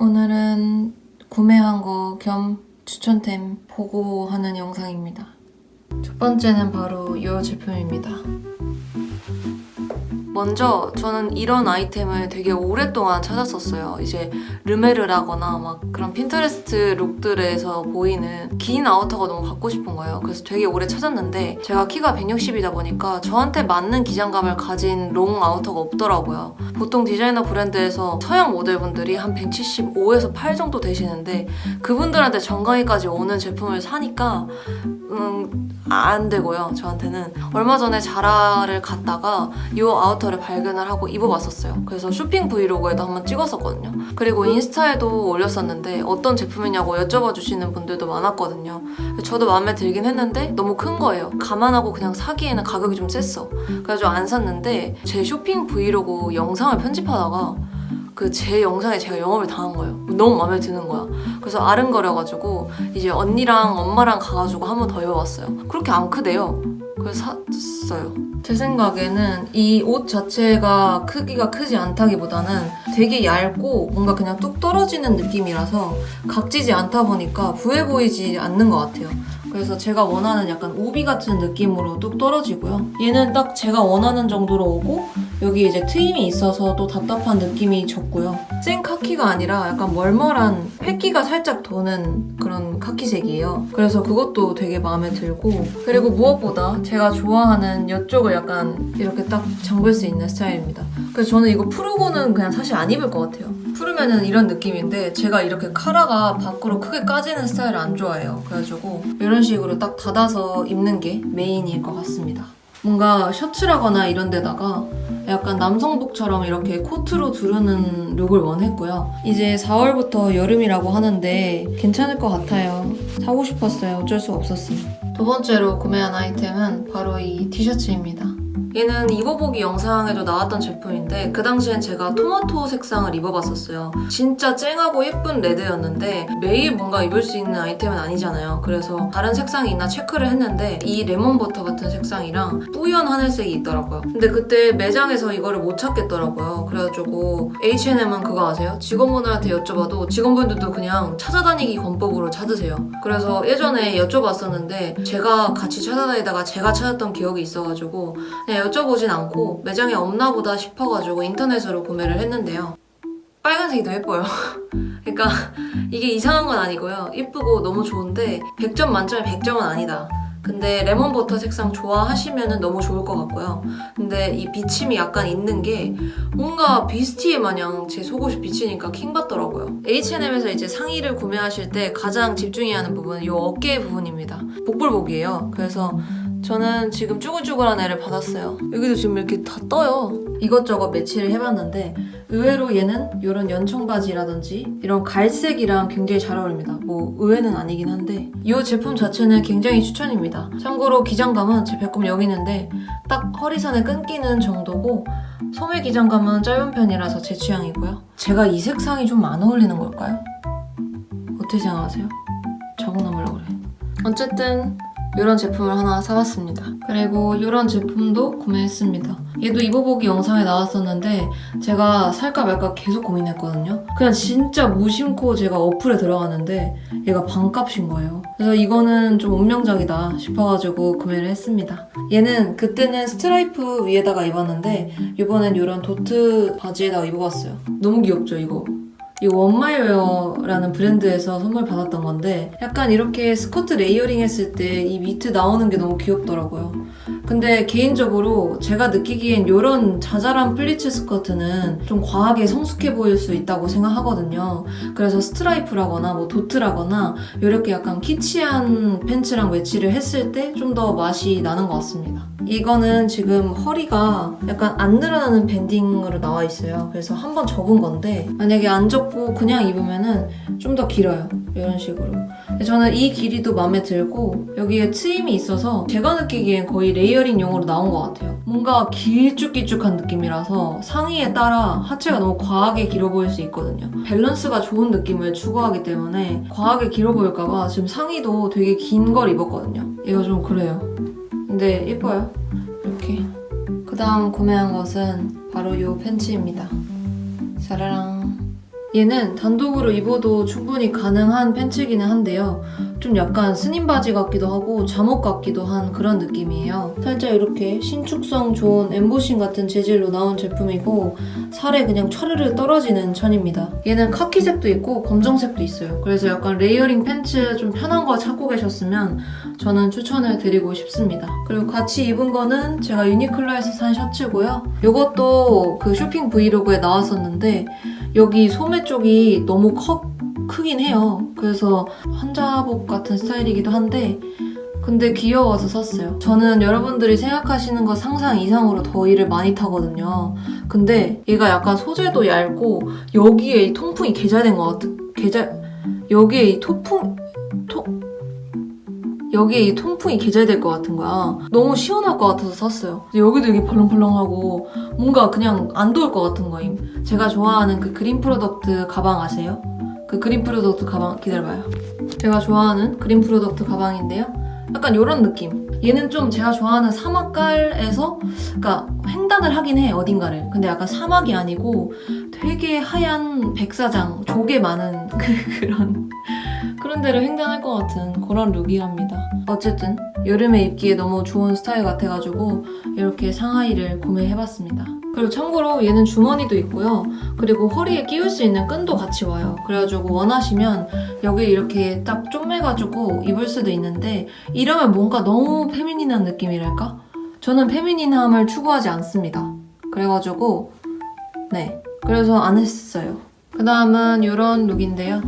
오늘은 구매한 거 겸 추천템 보고 하는 영상입니다. 첫 번째는 바로 이 제품입니다. 먼저 저는 이런 아이템을 되게 오랫동안 찾았었어요. 이제 르메르라거나 막 그런 핀터레스트 룩들에서 보이는 긴 아우터가 너무 갖고 싶은 거예요. 그래서 되게 오래 찾았는데 제가 키가 160이다 보니까 저한테 맞는 기장감을 가진 롱 아우터가 없더라고요. 보통 디자이너 브랜드에서 서양 모델분들이 한 175에서 8 정도 되시는데 그분들한테 정강이까지 오는 제품을 사니까 음, 안 되고요. 저한테는 얼마 전에 자라를 갔다가 이 아우터 를 발견을 하고 입어봤었어요. 그래서 쇼핑 브이로그에도 한번 찍었었거든요. 그리고 인스타에도 올렸었는데 어떤 제품이냐고 여쭤봐 주시는 분들도 많았거든요. 저도 마음에 들긴 했는데 너무 큰 거예요. 감안하고 그냥 사기에는 가격이 좀 셌어. 그래가지고 안 샀는데 제 쇼핑 브이로그 영상을 편집하다가 그제 영상에 제가 영업을 당한 거예요. 너무 마음에 드는 거야. 그래서 아른거려가지고 이제 언니랑 엄마랑 가가지고 한 번 더 입어봤어요. 그렇게 안 크대요. 그래서 샀어요. 제 생각에는 이 옷 자체가 크기가 크지 않다기보다는 되게 얇고 뭔가 그냥 뚝 떨어지는 느낌이라서 각지지 않다 보니까 부해 보이지 않는 것 같아요. 그래서 제가 원하는 약간 오비 같은 느낌으로 뚝 떨어지고요. 얘는 딱 제가 원하는 정도로 오고 여기 이제 트임이 있어서 또 답답한 느낌이 적고요. 생 카키가 아니라 약간 멀멀한 획기가 살짝 도는 그런 카키색이에요. 그래서 그것도 되게 마음에 들고 그리고 무엇보다 제가 좋아하는 이쪽을 약간 이렇게 딱 잠글 수 있는 스타일입니다. 그래서 저는 이거 푸르고는 그냥 사실 안 입을 것 같아요. 푸르면은 이런 느낌인데 제가 이렇게 카라가 밖으로 크게 까지는 스타일을 안 좋아해요. 그래가지고 이런 식으로 딱 닫아서 입는 게 메인일 것 같습니다. 뭔가 셔츠라거나 이런 데다가 약간 남성복처럼 이렇게 코트로 두르는 룩을 원했고요. 이제 4월부터 여름이라고 하는데 괜찮을 것 같아요. 사고 싶었어요. 어쩔 수 없었어요. 두 번째로 구매한 아이템은 바로 이 티셔츠입니다. 얘는 입어보기 영상에도 나왔던 제품인데 그 당시엔 제가 토마토 색상을 입어봤었어요. 진짜 쨍하고 예쁜 레드였는데 매일 뭔가 입을 수 있는 아이템은 아니잖아요. 그래서 다른 색상이 있나 체크를 했는데 이 레몬버터 같은 색상이랑 뿌연 하늘색이 있더라고요. 근데 그때 매장에서 이거를 못 찾겠더라고요. 그래가지고 H&M은 그거 아세요? 직원분들한테 여쭤봐도 직원분들도 그냥 찾아다니기 권법으로 찾으세요. 그래서 예전에 여쭤봤었는데 제가 같이 찾아다니다가 제가 찾았던 기억이 있어가지고 그냥 여쭤보진 않고 매장에 없나 보다 싶어가지고 인터넷으로 구매를 했는데요. 빨간색이 더 예뻐요. 그러니까 이게 이상한 건 아니고요. 예쁘고 너무 좋은데 100점 만점에 100점은 아니다. 근데 레몬버터 색상 좋아하시면 너무 좋을 것 같고요. 근데 이 비침이 약간 있는 게 뭔가 비스티에 마냥 제 속옷이 비치니까 킹받더라고요. H&M에서 이제 상의를 구매하실 때 가장 집중해야 하는 부분은 이 어깨 부분입니다. 복불복이에요. 그래서 저는 지금 쭈글쭈글한 애를 받았어요. 여기도 지금 이렇게 다 떠요. 이것저것 매치를 해봤는데 의외로 얘는 이런 연청 바지라든지 이런 갈색이랑 굉장히 잘 어울립니다. 뭐 의외는 아니긴 한데 이 제품 자체는 굉장히 추천입니다. 참고로 기장감은 제 배꼽 여기 있는데 딱 허리선에 끊기는 정도고 소매 기장감은 짧은 편이라서 제 취향이고요. 제가 이 색상이 좀 안 어울리는 걸까요? 어떻게 생각하세요? 적어놓으려고 그래. 어쨌든 이런 제품을 하나 사봤습니다. 그리고 이런 제품도 구매했습니다. 얘도 입어보기 영상에 나왔었는데 제가 살까 말까 계속 고민했거든요. 그냥 진짜 무심코 제가 어플에 들어갔는데 얘가 반값인 거예요. 그래서 이거는 좀 운명적이다 싶어가지고 구매를 했습니다. 얘는 그때는 스트라이프 위에다가 입었는데 이번엔 이런 도트 바지에다가 입어봤어요. 너무 귀엽죠 이거? 이 원마이웨어라는 브랜드에서 선물 받았던 건데 약간 이렇게 스커트 레이어링 했을 때이 밑에 나오는 게 너무 귀엽더라고요. 근데 개인적으로 제가 느끼기엔 이런 자잘한 플리츠 스커트는 좀 과하게 성숙해 보일 수 있다고 생각하거든요. 그래서 스트라이프라거나 뭐 도트라거나 이렇게 약간 키치한 팬츠랑 매치를 했을 때 좀 더 맛이 나는 것 같습니다. 이거는 지금 허리가 약간 안 늘어나는 밴딩으로 나와 있어요. 그래서 한번 접은 건데 만약에 안접 고 그냥 입으면은 좀 더 길어요. 이런 식으로. 저는 이 길이도 마음에 들고 여기에 트임이 있어서 제가 느끼기엔 거의 레이어링용으로 나온 것 같아요. 뭔가 길쭉길쭉한 느낌이라서 상의에 따라 하체가 너무 과하게 길어 보일 수 있거든요. 밸런스가 좋은 느낌을 추구하기 때문에 과하게 길어 보일까봐 지금 상의도 되게 긴 걸 입었거든요. 이거 좀 그래요. 근데 예뻐요. 이렇게. 그 다음 구매한 것은 바로 이 팬츠입니다. 짜라랑. 얘는 단독으로 입어도 충분히 가능한 팬츠기는 한데요. 좀 약간 스님 바지 같기도 하고 잠옷 같기도 한 그런 느낌이에요. 살짝 이렇게 신축성 좋은 엠보싱 같은 재질로 나온 제품이고 살에 그냥 촤르르 떨어지는 천입니다. 얘는 카키색도 있고 검정색도 있어요. 그래서 약간 레이어링 팬츠 좀 편한 거 찾고 계셨으면 저는 추천을 드리고 싶습니다. 그리고 같이 입은 거는 제가 유니클로에서 산 셔츠고요. 이것도 그 쇼핑 브이로그에 나왔었는데 여기 소매 쪽이 너무 커, 크긴 해요. 그래서 환자복 같은 스타일이기도 한데 근데 귀여워서 샀어요. 저는 여러분들이 생각하시는 것 상상 이상으로 더위를 많이 타거든요. 근데 얘가 약간 소재도 얇고 여기에 이 통풍이 개잘된 것 같아. 개잘 여기에 이 통풍 통 여기에 이 통풍이 개잘될 것 같은 거야. 너무 시원할 것 같아서 샀어요. 여기도 이게 벌렁벌렁하고 뭔가 그냥 안 더울 것 같은 거임. 제가 좋아하는 그 그린 프로덕트 가방 아세요? 그 그린 프로덕트 가방 기다려봐요. 제가 좋아하는 그린 프로덕트 가방인데요. 약간 이런 느낌. 얘는 좀 제가 좋아하는 사막깔에서 그러니까 횡단을 하긴 해 어딘가를. 근데 약간 사막이 아니고 되게 하얀 백사장 조개 많은 그, 그런 그런 데를 횡단할 것 같은 그런 룩이랍니다. 어쨌든 여름에 입기에 너무 좋은 스타일 같아가지고 이렇게 상하이를 구매해봤습니다. 그리고 참고로 얘는 주머니도 있고요. 그리고 허리에 끼울 수 있는 끈도 같이 와요. 그래가지고 원하시면 여기 이렇게 딱 쪼매가지고 입을 수도 있는데 이러면 뭔가 너무 페미닌한 느낌이랄까? 저는 페미닌함을 추구하지 않습니다. 그래가지고 네 그래서 안 했어요. 그 다음은 이런 룩인데요.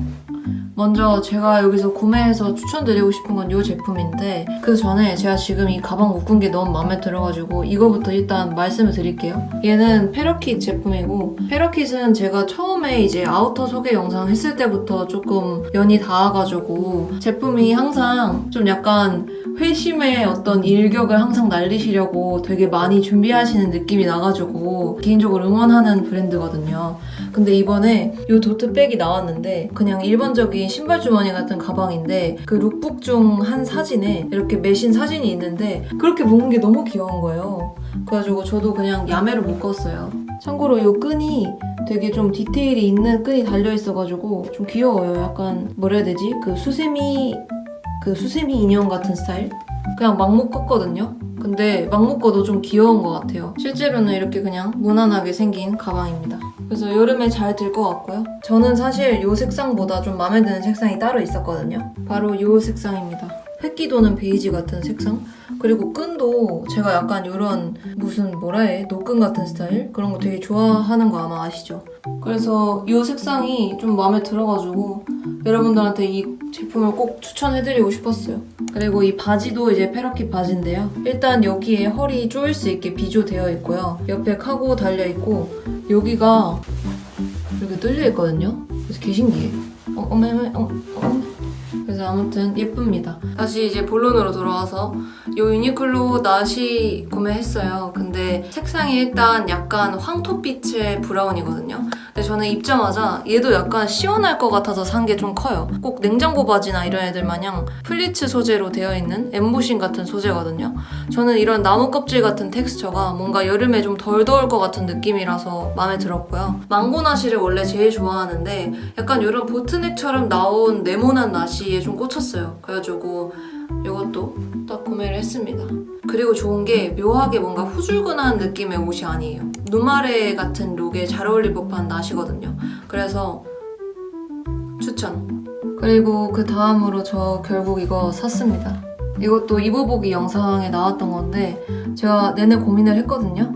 먼저 제가 여기서 구매해서 추천드리고 싶은 건 이 제품인데 그 전에 제가 지금 이 가방 묶은 게 너무 마음에 들어가지고 이거부터 일단 말씀을 드릴게요. 얘는 페러킷 제품이고 페러킷은 제가 처음에 이제 아우터 소개 영상 했을 때부터 조금 연이 닿아가지고 제품이 항상 좀 약간 회심의 어떤 일격을 항상 날리시려고 되게 많이 준비하시는 느낌이 나가지고 개인적으로 응원하는 브랜드거든요. 근데 이번에 이 도트백이 나왔는데 그냥 일반적인 신발 주머니 같은 가방인데 그 룩북 중 한 사진에 이렇게 매신 사진이 있는데 그렇게 묶는 게 너무 귀여운 거예요. 그래가지고 저도 그냥 야매로 묶었어요. 참고로 이 끈이 되게 좀 디테일이 있는 끈이 달려 있어가지고 좀 귀여워요. 약간 뭐라 해야 되지? 그 수세미 그 수세미 인형 같은 스타일? 그냥 막 묶었거든요. 근데 막 묶어도 좀 귀여운 것 같아요. 실제로는 이렇게 그냥 무난하게 생긴 가방입니다. 그래서 여름에 잘 들 것 같고요. 저는 사실 이 색상보다 좀 마음에 드는 색상이 따로 있었거든요. 바로 이 색상입니다. 획기 도는 베이지 같은 색상? 그리고 끈도 제가 약간 이런 무슨 뭐라 해 노끈 같은 스타일 그런 거 되게 좋아하는 거 아마 아시죠? 그래서 이 색상이 좀 마음에 들어가지고 여러분들한테 이 제품을 꼭 추천해드리고 싶었어요. 그리고 이 바지도 이제 페러킷 바지인데요. 일단 여기에 허리 조일 수 있게 비조되어 있고요. 옆에 카고 달려 있고 여기가 이렇게 뚫려 있거든요. 그래서 개 신기해. 어, 어메, 어메, 어, 어메. 그래서 아무튼 예쁩니다. 다시 이제 본론으로 돌아와서 이 유니클로 나시 구매했어요. 근데 색상이 일단 약간 황토빛의 브라운이거든요. 근데 저는 입자마자 얘도 약간 시원할 것 같아서 산 게 좀 커요. 꼭 냉장고 바지나 이런 애들 마냥 플리츠 소재로 되어 있는 엠보싱 같은 소재거든요. 저는 이런 나무 껍질 같은 텍스처가 뭔가 여름에 좀 덜 더울 것 같은 느낌이라서 마음에 들었고요. 망고 나시를 원래 제일 좋아하는데 약간 이런 보트넥처럼 나온 네모난 나시에 좀 꽂혔어요. 그래가지고 이것도 딱 구매를 했습니다. 그리고 좋은 게 묘하게 뭔가 후줄근한 느낌의 옷이 아니에요. 누마레 같은 룩에 잘 어울릴 법한 나시거든요. 그래서 추천. 그리고 그 다음으로 저 결국 이거 샀습니다. 이것도 입어보기 영상에 나왔던 건데 제가 내내 고민을 했거든요.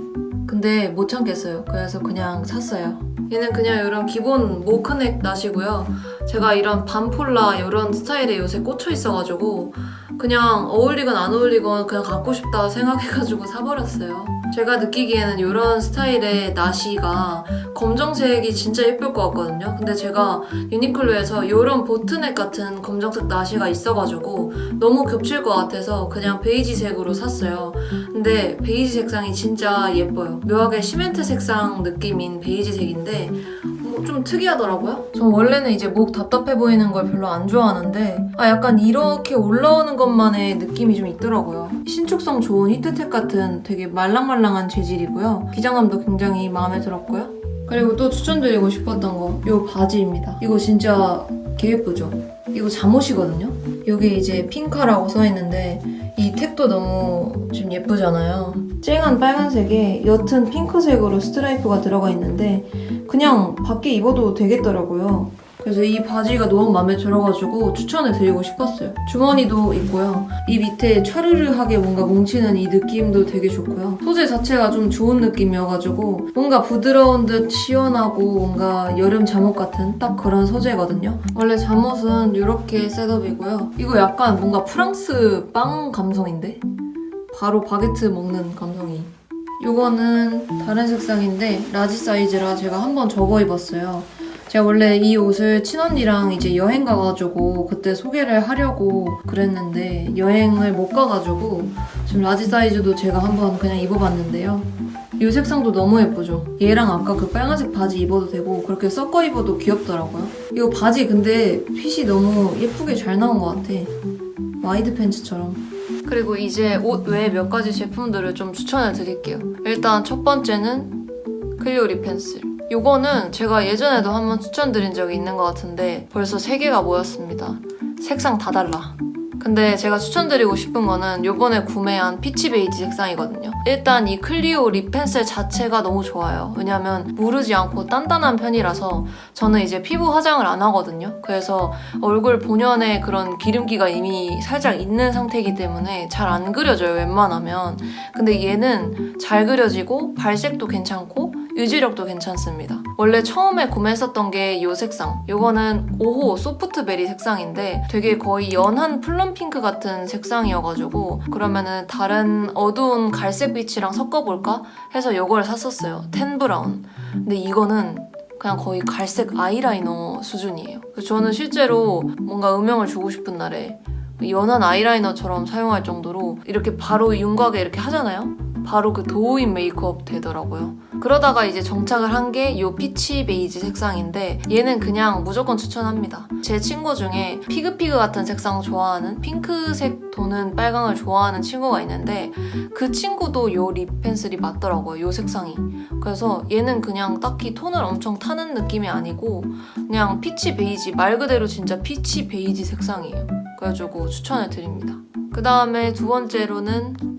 근데 못 참겠어요. 그래서 그냥 샀어요. 얘는 그냥 이런 기본 모크넥 나시고요. 제가 이런 반폴라 이런 스타일에 요새 꽂혀 있어가지고 그냥 어울리건 안 어울리건 그냥 갖고 싶다 생각해가지고 사버렸어요. 제가 느끼기에는 이런 스타일의 나시가 검정색이 진짜 예쁠 것 같거든요. 근데 제가 유니클로에서 이런 보트넥 같은 검정색 나시가 있어가지고 너무 겹칠 것 같아서 그냥 베이지색으로 샀어요. 근데 베이지 색상이 진짜 예뻐요. 묘하게 시멘트 색상 느낌인 베이지색인데 뭐 좀 특이하더라고요. 전 원래는 이제 목 답답해 보이는 걸 별로 안 좋아하는데 아 약간 이렇게 올라오는 것만의 느낌이 좀 있더라고요. 신축성 좋은 히트텍 같은 되게 말랑말랑한 재질이고요. 기장감도 굉장히 마음에 들었고요. 그리고 또 추천드리고 싶었던 거, 요 바지입니다. 이거 진짜 개 예쁘죠? 이거 잠옷이거든요? 여기 이제 핑카라고 써 있는데 이 택도 너무 지금 예쁘잖아요. 쨍한 빨간색에 옅은 핑크색으로 스트라이프가 들어가 있는데 그냥 밖에 입어도 되겠더라고요. 그래서 이 바지가 너무 마음에 들어가지고 추천을 드리고 싶었어요. 주머니도 있고요. 이 밑에 차르르하게 뭔가 뭉치는 이 느낌도 되게 좋고요. 소재 자체가 좀 좋은 느낌이어가지고 뭔가 부드러운 듯 시원하고 뭔가 여름 잠옷 같은 딱 그런 소재거든요. 원래 잠옷은 이렇게 셋업이고요. 이거 약간 뭔가 프랑스 빵 감성인데? 바로 바게트 먹는 감성이. 이거는 다른 색상인데 라지 사이즈라 제가 한번 접어 입었어요. 제가 원래 이 옷을 친언니랑 이제 여행 가가지고 그때 소개를 하려고 그랬는데 여행을 못 가가지고 지금 라지 사이즈도 제가 한번 그냥 입어봤는데요. 이 색상도 너무 예쁘죠? 얘랑 아까 그 빨간색 바지 입어도 되고 그렇게 섞어 입어도 귀엽더라고요. 이거 바지 근데 핏이 너무 예쁘게 잘 나온 것 같아. 와이드 팬츠처럼. 그리고 이제 옷 외에 몇 가지 제품들을 좀 추천을 드릴게요. 일단 첫 번째는 클리오 립 펜슬. 요거는 제가 예전에도 한번 추천드린 적이 있는 것 같은데 벌써 3개가 모였습니다. 색상 다 달라. 근데 제가 추천드리고 싶은 거는 요번에 구매한 피치 베이지 색상이거든요. 일단 이 클리오 립 펜슬 자체가 너무 좋아요. 왜냐면 무르지 않고 단단한 편이라서 저는 이제 피부 화장을 안 하거든요. 그래서 얼굴 본연의 그런 기름기가 이미 살짝 있는 상태이기 때문에 잘 안 그려져요, 웬만하면. 근데 얘는 잘 그려지고 발색도 괜찮고 유지력도 괜찮습니다. 원래 처음에 구매했었던 게 이 색상. 이거는 5호 소프트베리 색상인데 되게 거의 연한 플럼 핑크 같은 색상이어가지고 그러면은 다른 어두운 갈색 빛이랑 섞어볼까 해서 이걸 샀었어요. 텐 브라운. 근데 이거는 그냥 거의 갈색 아이라이너 수준이에요. 저는 실제로 뭔가 음영을 주고 싶은 날에 연한 아이라이너처럼 사용할 정도로 이렇게 바로 윤곽에 이렇게 하잖아요? 바로 그 도우인 메이크업 되더라고요. 그러다가 이제 정착을 한 게 이 피치 베이지 색상인데 얘는 그냥 무조건 추천합니다. 제 친구 중에 피그피그 같은 색상 좋아하는 핑크색 도는 빨강을 좋아하는 친구가 있는데 그 친구도 이 립 펜슬이 맞더라고요. 이 색상이. 그래서 얘는 그냥 딱히 톤을 엄청 타는 느낌이 아니고 그냥 피치 베이지 말 그대로 진짜 피치 베이지 색상이에요. 그래가지고 추천을 드립니다. 그 다음에 두 번째로는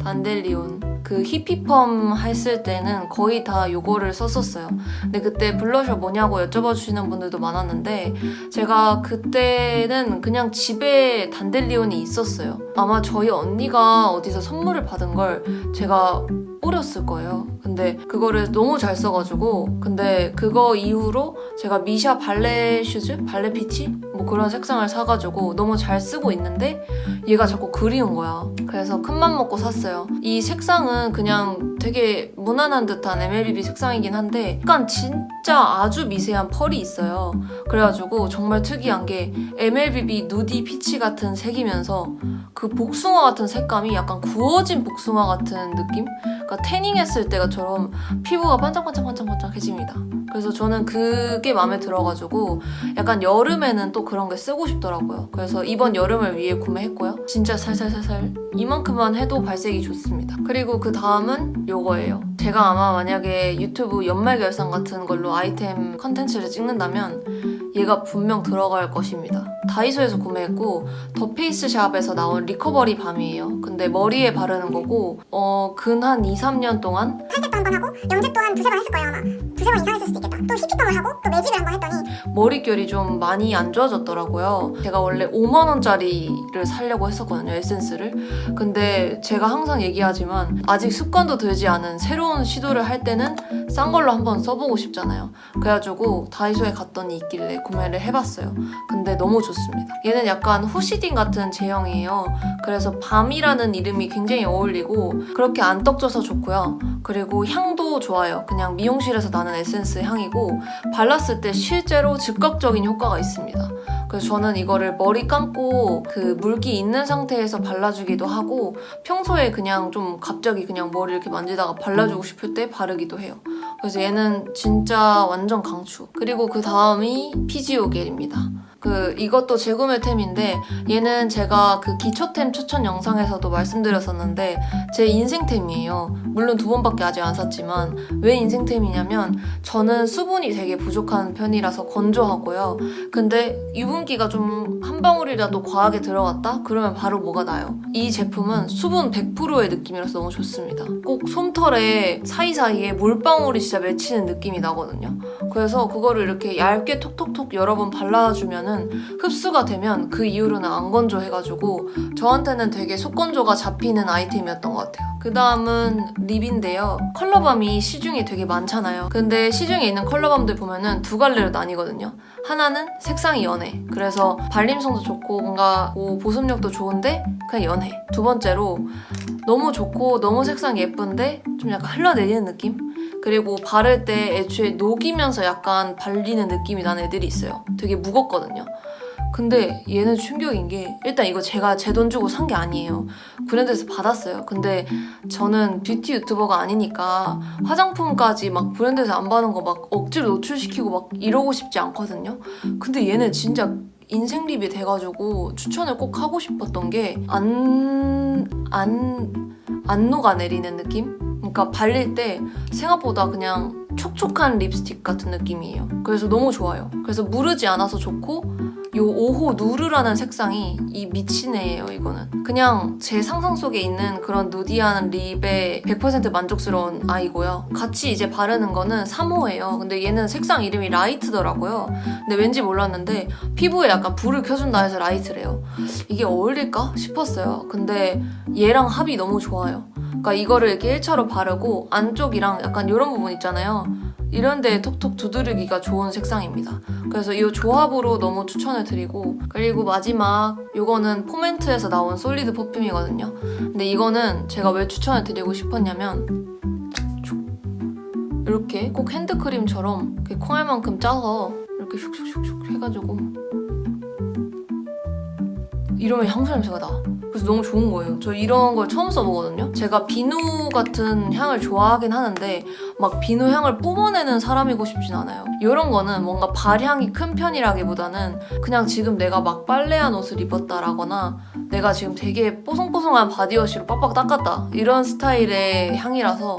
단델리온 그 히피펌 했을 때는 거의 다 요거를 썼었어요. 근데 그때 블러셔 뭐냐고 여쭤봐 주시는 분들도 많았는데 제가 그때는 그냥 집에 단델리온이 있었어요. 아마 저희 언니가 어디서 선물을 받은 걸 제가 뿌렸을 거예요. 근데 그거를 너무 잘 써가지고 근데 그거 이후로 제가 미샤 발레 슈즈? 발레 피치? 뭐 그런 색상을 사가지고 너무 잘 쓰고 있는데 얘가 자꾸 그리운 거야. 그래서 큰맘 먹고 샀어요. 이 색상은 그냥 되게 무난한 듯한 MLBB 색상이긴 한데 약간 진짜 아주 미세한 펄이 있어요. 그래가지고 정말 특이한 게 MLBB 누디 피치 같은 색이면서 그 복숭아 같은 색감이 약간 구워진 복숭아 같은 느낌? 그러니까 태닝했을 때가처럼 피부가 반짝반짝반짝반짝해집니다. 그래서 저는 그게 마음에 들어가지고 약간 여름에는 또 그런 게 쓰고 싶더라고요. 그래서 이번 여름을 위해 구매했고요. 진짜 살살살살 이만큼만 해도 발색이 좋습니다. 그리고 그 다음은 요거예요. 제가 아마 만약에 유튜브 연말 결산 같은 걸로 아이템 컨텐츠를 찍는다면 얘가 분명 들어갈 것입니다. 다이소에서 구매했고 더 페이스 샵에서 나온 리커버리 밤이에요. 근데 머리에 바르는 거고 어, 근 한 2, 3년 동안 탈색도 한 번 하고 염색도 한 두세 번 했을 거예요 아마 두세 번 이상 했을 수도 있겠다 또 히피펌을 하고 또 매직을 한 번 했더니 머릿결이 좀 많이 안 좋아졌더라고요. 제가 원래 5만 원짜리를 사려고 했었거든요, 에센스를. 근데 제가 항상 얘기하지만 아직 습관도 들지 않은 새로운 시도를 할 때는 싼 걸로 한번 써보고 싶잖아요. 그래가지고 다이소에 갔더니 있길래 구매를 해봤어요. 근데 너무 좋습니다. 얘는 약간 후시딘 같은 제형이에요. 그래서 밤이라는 이름이 굉장히 어울리고 그렇게 안 떡져서 좋고요. 그리고 향도 좋아요. 그냥 미용실에서 나는 에센스 향이고 발랐을 때 실제로 즉각적인 효과가 있습니다. 그래서 저는 이거를 머리 감고 그 물기 있는 상태에서 발라주기도 하고 평소에 그냥 좀 갑자기 그냥 머리 이렇게 만지다가 발라주고 싶을 때 바르기도 해요. 그래서 얘는 진짜 완전 강추. 그리고 그 다음이 피지오 겔입니다. 그 이것도 재구매템인데 얘는 제가 그 기초템 추천 영상에서도 말씀드렸었는데 제 인생템이에요. 물론 두 번밖에 아직 안 샀지만 왜 인생템이냐면 저는 수분이 되게 부족한 편이라서 건조하고요. 근데 유분기가 좀 한 방울이라도 과하게 들어갔다? 그러면 바로 뭐가 나요. 이 제품은 수분 100%의 느낌이라서 너무 좋습니다. 꼭 솜털에 사이사이에 물방울이 진짜 맺히는 느낌이 나거든요. 그래서 그거를 이렇게 얇게 톡톡톡 여러 번 발라주면 은 흡수가 되면 그 이후로는 안 건조해가지고 저한테는 되게 속건조가 잡히는 아이템이었던 것 같아요. 그 다음은 립인데요. 컬러밤이 시중에 되게 많잖아요. 근데 시중에 있는 컬러밤들 보면은 두 갈래로 나뉘거든요. 하나는 색상이 연해. 그래서 발림성도 좋고 뭔가 뭐 보습력도 좋은데 그냥 연해. 두 번째로 너무 좋고 너무 색상 예쁜데 좀 약간 흘러내리는 느낌? 그리고 바를 때 애초에 녹이면서 약간 발리는 느낌이 나는 애들이 있어요. 되게 무겁거든요. 근데 얘는 충격인 게 일단 이거 제가 제 돈 주고 산 게 아니에요. 브랜드에서 받았어요. 근데 저는 뷰티 유튜버가 아니니까 화장품까지 막 브랜드에서 안 받은 거 막 억지로 노출시키고 막 이러고 싶지 않거든요. 근데 얘는 진짜 인생 립이 돼가지고 추천을 꼭 하고 싶었던 게 안 안 안 녹아내리는 느낌? 그러니까 발릴 때 생각보다 그냥 촉촉한 립스틱 같은 느낌이에요. 그래서 너무 좋아요. 그래서 무르지 않아서 좋고 요 5호 누르라는 색상이 이 미친 애예요, 이거는. 그냥 제 상상 속에 있는 그런 누디한 립에 100% 만족스러운 아이고요. 같이 이제 바르는 거는 3호예요. 근데 얘는 색상 이름이 라이트더라고요. 근데 왠지 몰랐는데 피부에 약간 불을 켜준다 해서 라이트래요. 이게 어울릴까 싶었어요. 근데 얘랑 합이 너무 좋아요. 그러니까 이거를 이렇게 1차로 바르고 안쪽이랑 약간 이런 부분 있잖아요. 이런 데에 톡톡 두드리기가 좋은 색상입니다. 그래서 이 조합으로 너무 추천을 드리고 그리고 마지막 이거는 포멘트에서 나온 솔리드 퍼퓸이거든요. 근데 이거는 제가 왜 추천을 드리고 싶었냐면 이렇게 꼭 핸드크림처럼 콩알만큼 짜서 이렇게 슉슉슉슉 해가지고 이러면 향수 냄새가 나. 그래서 너무 좋은 거예요. 저 이런 걸 처음 써보거든요. 제가 비누 같은 향을 좋아하긴 하는데 막 비누 향을 뿜어내는 사람이고 싶진 않아요. 이런 거는 뭔가 발향이 큰 편이라기보다는 그냥 지금 내가 막 빨래한 옷을 입었다라거나 내가 지금 되게 뽀송뽀송한 바디워시로 빡빡 닦았다 이런 스타일의 향이라서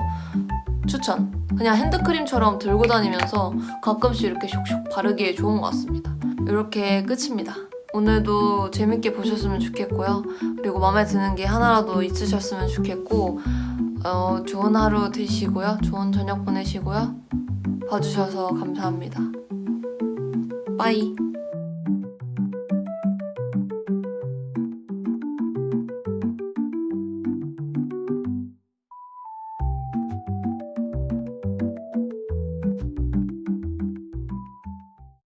추천. 그냥 핸드크림처럼 들고 다니면서 가끔씩 이렇게 슉슉 바르기에 좋은 것 같습니다. 이렇게 끝입니다. 오늘도 재밌게 보셨으면 좋겠고요. 그리고 마음에 드는 게 하나라도 있으셨으면 좋겠고, 어, 좋은 하루 되시고요. 좋은 저녁 보내시고요. 봐주셔서 감사합니다. 빠이.